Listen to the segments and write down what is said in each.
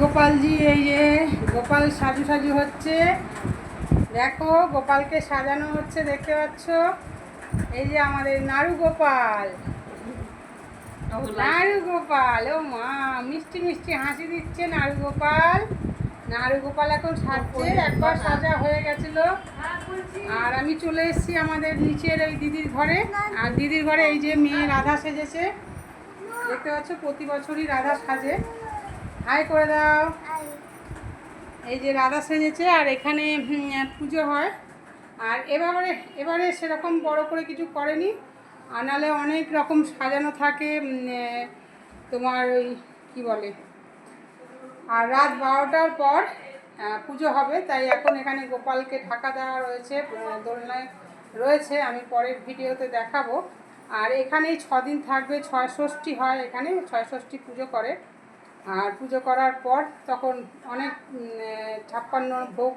গোপালজি এই যে গোপাল সাজু সাজু হচ্ছে। দেখো গোপালকে সাজানো হচ্ছে দেখতে পাচ্ছ? এই যে আমাদের নাড়ু গোপাল। নাড়ু গোপাল ও মা মিষ্টি মিষ্টি হাসি দিচ্ছে নাড়ু গোপাল। নাড়ু গোপাল এখন সাজছে একবার সাজা হয়ে গেছিল। আর আমি চলে এসেছি আমাদের নিচের এই দিদির ঘরে। আর দিদির ঘরে এই যে মেয়ে রাধা সেজেছে। দেখতে পাচ্ছ প্রতি বছরই রাধা সাজে। হাই করে দাও। এই যে রাধা সেজেছে আর এখানে পুজো হয়। আর এবারে এবারে সেরকম বড় করে কিছু করেনি। আর নাহলে অনেক রকম সাজানো থাকে তোমার ওই কী বলে? আর রাত বারোটার পর পুজো হবে। তাই এখন এখানে গোপালকে ঢাকা দেওয়া রয়েছে দোলনায় রয়েছে। আমি পরের ভিডিওতে দেখাবো। আর এখানেই দিন থাকবে ছয় ষষ্ঠী হয় এখানে ছয় ষষ্ঠী পুজো করে। আর পুজো করার পর তখন অনেক ছাপ্পান্ন ভোগ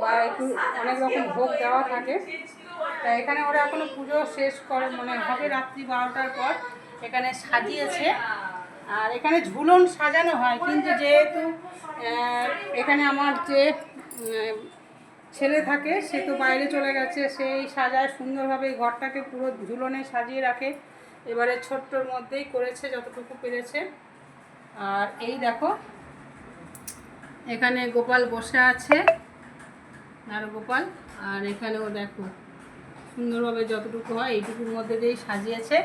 বা একটু অনেক রকম ভোগ দেওয়া থাকে। তা এখানে ওরা এখনও পুজো শেষ করে মানে হবে রাত্রি বারোটার পর এখানে সাজিয়েছে। আর এখানে ঝুলন সাজানো হয়, কিন্তু যেহেতু এখানে আমার যে ছেলে থাকে, সে তো বাইরে চলে গেছে সেই সাজায় সুন্দরভাবে ঘরটাকে পুরো ঝুলনে সাজিয়ে রাখে। এবারে ছোট্টর মধ্যেই করেছে যতটুকু পেরেছে। আর এই দেখো, এখানে গোপাল বসে আছে আর গোপাল। আর এখানেও দেখো, সুন্দরভাবে যতটুকু হয় এইটুকুর মধ্যে দিয়েই সাজিয়েছে।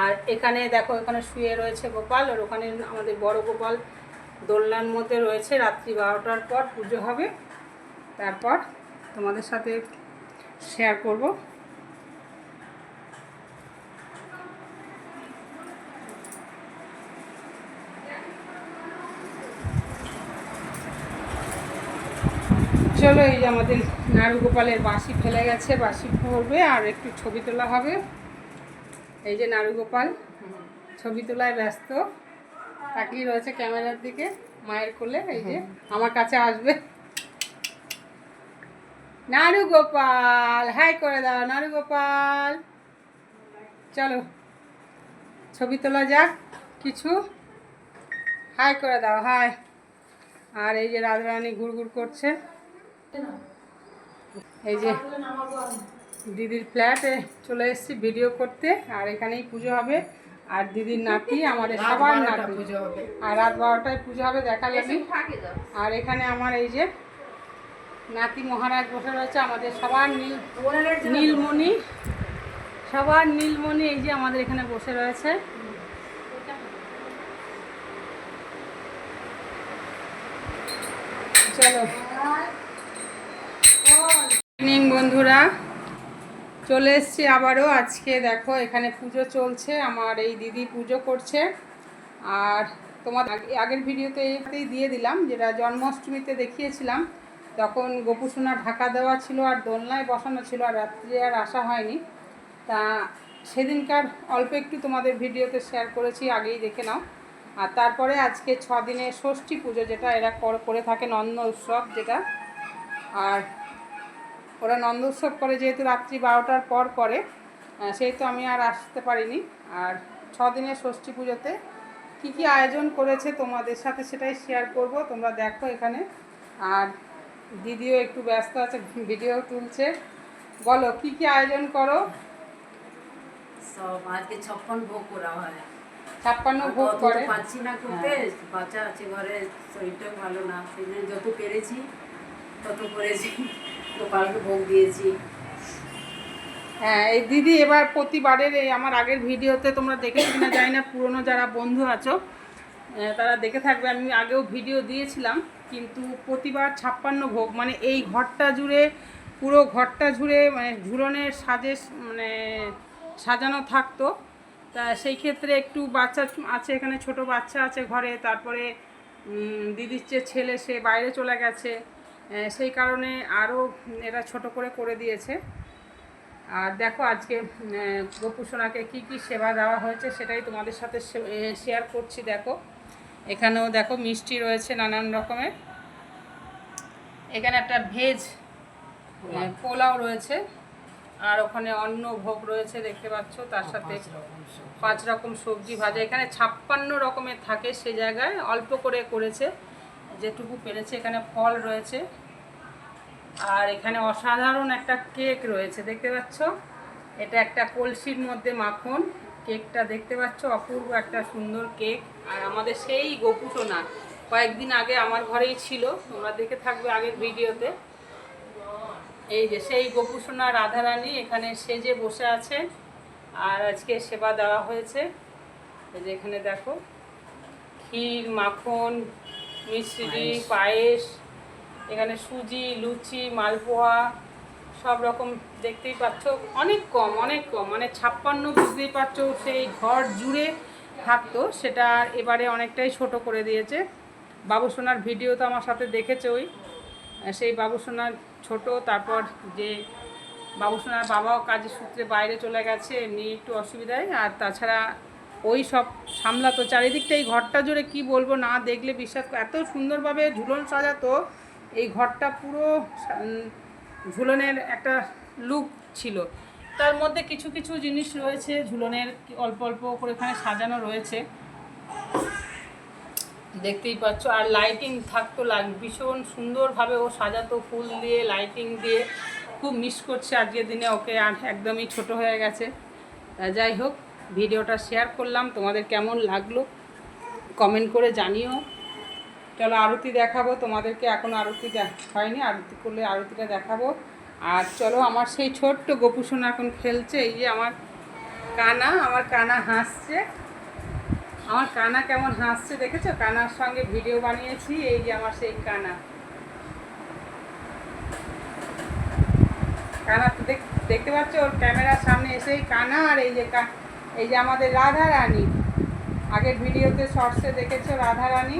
আর এখানে দেখো, এখানে শুয়ে রয়েছে গোপাল, আর ওখানে আমাদের বড় গোপাল দোলনার মধ্যে রয়েছে। রাত্রি বারোটার পর পুজো হবে। তারপর তোমাদের সাথে শেয়ার করব। চলো, এই যে আমাদের নাড়ু গোপালের বাসি ফেলে গেছে বাসি পড়বে আর একটু ছবি তোলা হবে। এই যে নাড়ু গোপাল ছবি তোলায় ব্যস্ত। তাকিয়ে রয়েছে ক্যামেরার দিকে, মায়ের কোলে, এই যে আমার কাছে আসবে। নাড়ু গোপাল হাই করে দাও নাড়ু গোপাল চলো, ছবি তোলা যাক কিছু। হাই করে দাও, হাই। আর এই যে রাজরানী ঘুরঘুর করছে। এই যে দিদির ফ্ল্যাটে চলে এসেছি ভিডিও করতে আর এখানেই পুজো হবে। আর দিদির নাতি আমাদের সবার নাতি। পুজো হবে। আর রাত বারোটায় পুজো হবে দেখালামই আর এখানে আমার এই যে নাতি মহারাজ বসে রয়েছে আমাদের সবার নীল নীলমণি। সবার নীলমণি এই যে আমাদের এখানে বসে রয়েছে। চলো। বন্ধুরা, চলে এসছি আবারও। আজকে দেখো, এখানে পুজো চলছে, আমার এই দিদি পুজো করছে। আর তোমার আগে- আগের ভিডিওতে এইটাই দিয়ে দিলাম, যেটা জন্মাষ্টমীতে দেখিয়েছিলাম। তখন গোপুসোনা ঢাকা দেওয়া ছিল আর দোলনায় বসানো ছিল, আর রাত্রে আর আসা হয়নি। তা সেদিনকার অল্প একটু তোমাদের ভিডিওতে শেয়ার করেছি, আগেই দেখে নাও। আর তারপরে আজকে ছ দিনের ষষ্ঠী পুজো, যেটা এরা কর- করে থাকে নন্দ উৎসব, যেটা। আর ওরা নন্দোৎসব করে যেহেতু রাত্রি বারোটার পর করে সেহেতু আমি আর আসতে পারিনি। আর ছ দিনের ষষ্ঠী পুজোতে কী কী আয়োজন করেছে তোমাদের সাথে সেটাই শেয়ার করব তোমরা দেখো এখানে। আর দিদিও একটু ব্যস্ত আছে ভিডিও তুলছে। বলো কি কি আয়োজন করো? সব আজকে ছপ্পন ভোগ করা হয়। ছাপ্পান্ন ভোগ করে? পাচ্ছি না করতে বাচ্চা আছে ঘরে শরীরটাও ভালো না সেই জন্য যত পেরেছি তত করেছি। গোপালকে ভোগ দিয়েছি। হ্যাঁ এই দিদি এবার প্রতিবারের এই আমার আগের ভিডিওতে তোমরা দেখেছ কিনা জানি না, পুরনো যারা বন্ধু আছো তারা দেখে থাকবে, আমি আগেও ভিডিও দিয়েছিলাম, কিন্তু প্রতিবার ছাপ্পান্ন ভোগ মানে এই ঘরটা জুড়ে, পুরো ঘরটা জুড়ে মানে ঝুলনের সাজে মানে সাজানো থাকতো। তা সেই ক্ষেত্রে একটু বাচ্চা আছে, এখানে ছোট বাচ্চা আছে ঘরে, তারপরে দিদির যে ছেলে, সে বাইরে চলে গেছে। সেই কারণে আরও এরা ছোট করে করে দিয়েছে। আর দেখো আজকে গোপুসোনাকে কি কি সেবা দেওয়া হয়েছে সেটাই তোমাদের সাথে শেয়ার করছি দেখো। এখানেও দেখো মিষ্টি রয়েছে নানান রকমের। এখানে একটা ভেজ পোলাও। রয়েছে। আর ওখানে অন্ন ভোগ রয়েছে দেখতে পাচ্ছ তার সাথে পাঁচ রকম সবজি ভাজা। এখানে ছাপ্পান্ন রকমের থাকে সে জায়গায় অল্প করে করেছে। যেটুকু পেরেছে, এখানে ফল রয়েছে। আর এখানে অসাধারণ একটা কেক রয়েছে, দেখতে পাচ্ছ? এটা একটা কলসির মধ্যে মাখন। কেকটা দেখতে পাচ্ছ? অপূর্ব একটা সুন্দর কেক। আর আমাদের সেই গোপুসোনা কয়েকদিন আগে আমার ঘরেই ছিল, তোমরা দেখে থাকবে আগের ভিডিওতে। এই যে সেই গোপুসোনা রাধারানী এখানে সেজে বসে আছে, আর আজকে সেবা দেওয়া হয়েছে। এই যে এখানে দেখো, ক্ষীর, মাখন মিষ্টি পায়েস এখানে সুজি লুচি মালপোয়া সব রকম দেখতেই পাচ্ছ। অনেক কম অনেক কম মানে ছাপ্পান্ন বুঝতেই পারছ সেই ঘর জুড়ে থাকতো। সেটা এবারে অনেকটাই ছোট করে দিয়েছে। বাবুসোনার ভিডিও তো আমার সাথে দেখেছে ওই সেই বাবুসোনার ছোট তারপর যে বাবুসোনার বাবাও কাজের সূত্রে বাইরে চলে গেছে এমনি একটু অসুবিধায়। আর তাছাড়া ওই সব সামলাতো। চারিদিকটা এই ঘরটা জুড়ে কি বলব না দেখলে বিশ্বাস এত সুন্দরভাবে ঝুলন সাজাতো, এই ঘরটা পুরো ঝুলনের একটা লুক ছিল। তার মধ্যে কিছু কিছু জিনিস রয়েছে, ঝুলনের অল্প অল্প করে এখানে সাজানো রয়েছে। দেখতেই পাচ্ছ, আর লাইটিং থাকতো লাগ, ভীষণ সুন্দরভাবে ও সাজাতো ফুল দিয়ে লাইটিং দিয়ে। খুব মিস করছে আজকের দিনে, ওকে আর একদমই ছোট হয়ে গেছে। যাই হোক ভিডিওটা শেয়ার করলাম, তোমাদের কেমন লাগল কমেন্ট করে জানিও। চলো আরতি দেখাবো, তোমাদেরকে এখন আরতি হয়নি, আরতি করলে আরতিটা দেখাবো। আর চলো আমার সেই ছোট্ট গোপুসোনা এখন খেলছে, এই যে আমার কানা আমার কানা হাসছে। আমার কানা কেমন হাসছে দেখেছ? কানার সঙ্গে ভিডিও বানিয়েছি, এই যে আমার সেই কানা। কানা দেখতে পাচ্ছ? ওর ক্যামেরার সামনে এসেই কানা, আর এই যে এই যে আমাদের রাধা রানী আগের ভিডিওতে শর্টসে দেখেছ রাধা রানী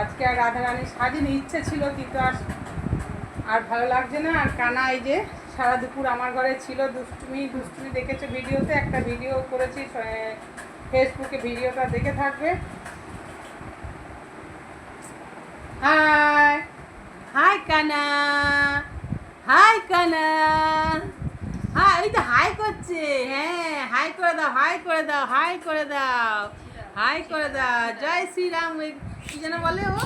আজকে আর রাধা রানী সাজিনি ইচ্ছে ছিল, কিন্তু আর আর ভালো লাগছে না। আর কানা এই যে সারা দুপুর আমার ঘরে ছিল, দুষ্টুমি দুষ্টুমি দেখেছ ভিডিওতে? একটা ভিডিও করেছি ফেসবুকে ভিডিওটা দেখে থাকবে। হাই হাই কানা! হাই কানা! হাই এই তো হাই করছে। হ্যাঁ হাই করে দাও হাই করে দাও হাই করে দাও হাই করে দাও। জয় শ্রীরাম কি যেন বলে ও?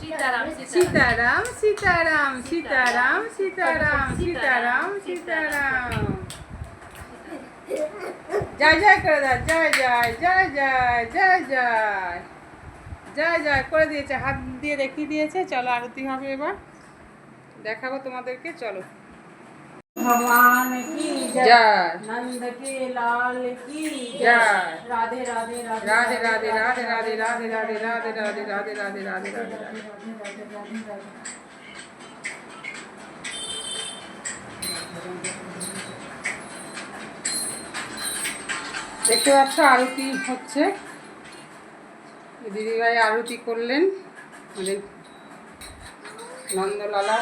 সীতারাম সীতারাম সীতারাম সীতারাম সীতারাম সীতারাম। জয় জয় করে দাও জয় জয় জয় জয় জয় জয়। জয় জয় করে দিয়েছে হাত দিয়ে দেখিয়ে দিয়েছে। চলো আরতি হবে এবার। দেখাবো তোমাদেরকে চলো। ভগবান কি জয় নন্দ কে লাল কি জয় রাধে রাধে রাধে রাধে রাধে রাধে রাধে রাধে রাধে রাধে রাধে রাধে রাধে রাধে দেখতে পাচ্ছ আরতি হচ্ছে দিদিভাই আরতি করলেন আমাদের নন্দলালা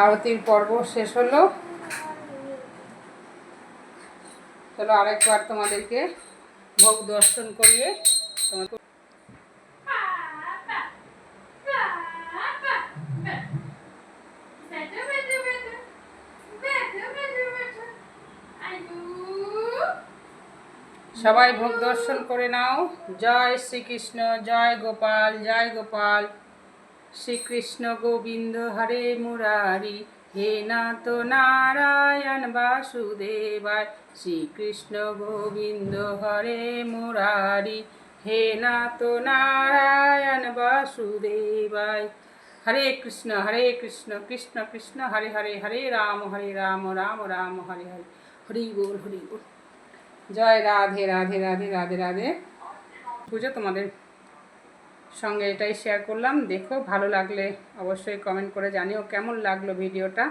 আরতির পর্ব শেষ হলো। চলো আরেকবার তোমাদেরকে ভোগ দর্শন করিয়ে সবাই ভোগ দর্শন করে নাও। জয় শ্রীকৃষ্ণ, জয় গোপাল জয় গোপাল। শ্রীকৃষ্ণ গোবিন্দ হরে মুরারি, হে নাথ নারায়ণ বাসুদেবায়। শ্রীকৃষ্ণ গোবিন্দ হরে মুরারি, হে নাথ নারায়ণ বাসুদেবায়। হরে কৃষ্ণ হরে কৃষ্ণ কৃষ্ণ কৃষ্ণ, হরে হরে হরে রাম হরে রাম রাম রাম, হরে হরে। হরি বল হরি বল। জয় রাধে রাধে রাধে রাধে রাধে। পুজো তোমাদের সঙ্গে এটাই শেয়ার করলাম। দেখো, ভালো লাগলে অবশ্যই কমেন্ট করে জানিও কেমন লাগল ভিডিওটা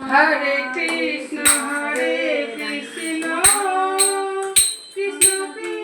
হরে কৃষ্ণ হরে Krishna Krishna.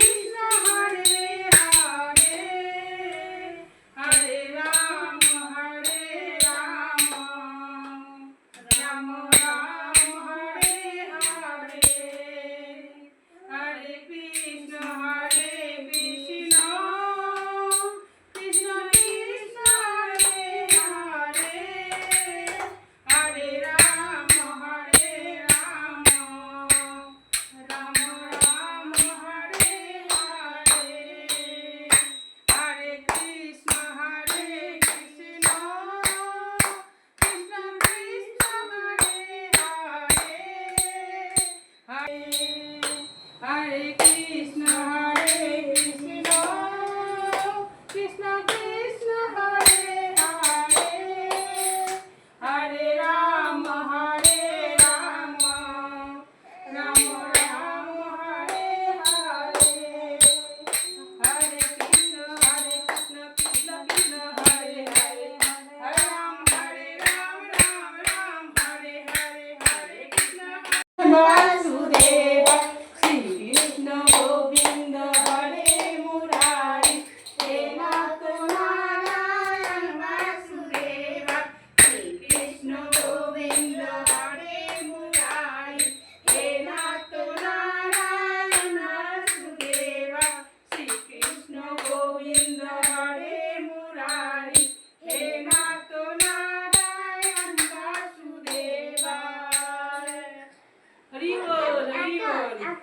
river, river.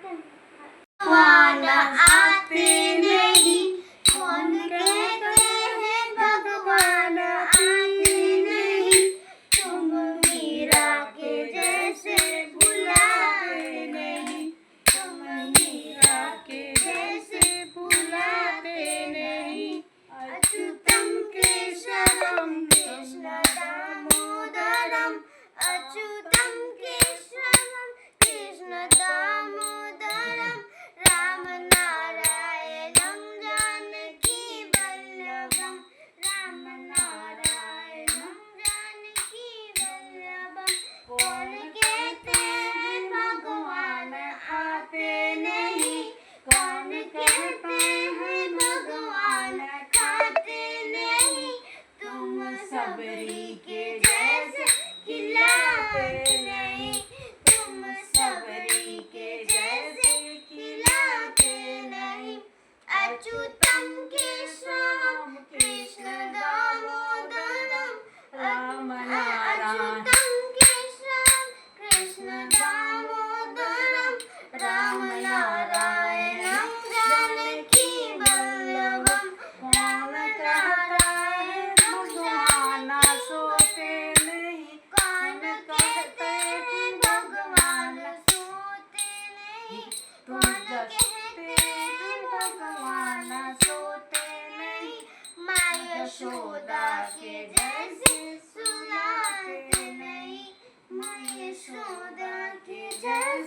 One,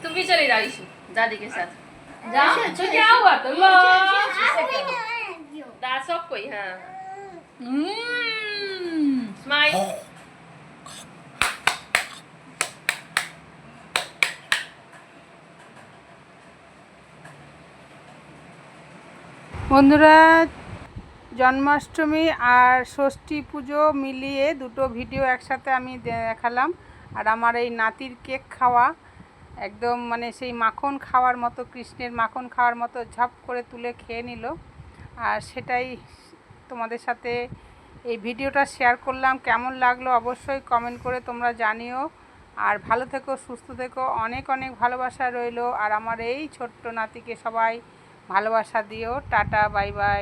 केशवं कृष्ण दामोदरम् अच्युतं केशवं कृष्ण दामोदरम् रामनारायणं जानकी वल्लभं रामनारायणं जानकी वल्लभम् तुम भी चली जाओ इशू दादी के साथ जाओ तो क्या हुआ तो लो दा सब कोई हाँ स्माइल বন্ধুরা জন্মাষ্টমী আর ষষ্ঠী পুজো মিলিয়ে দুটো ভিডিও একসাথে আমি দেখালাম আর আমার এই নাতির কেক খাওয়া একদম মানে সেই মাখন খাওয়ার মতো, কৃষ্ণের মাখন খাওয়ার মতো ঝপ করে তুলে খেয়ে নিল। আর সেটাই তোমাদের সাথে এই ভিডিওটা শেয়ার করলাম। কেমন লাগল অবশ্যই কমেন্ট করে তোমরা জানিও। আর ভালো থেকো, সুস্থ থেকো। অনেক অনেক ভালোবাসা রইল। আর আমার এই ছোট্ট নাতিকে সবাই ভালোবাসা দিও। Tata, bye bye.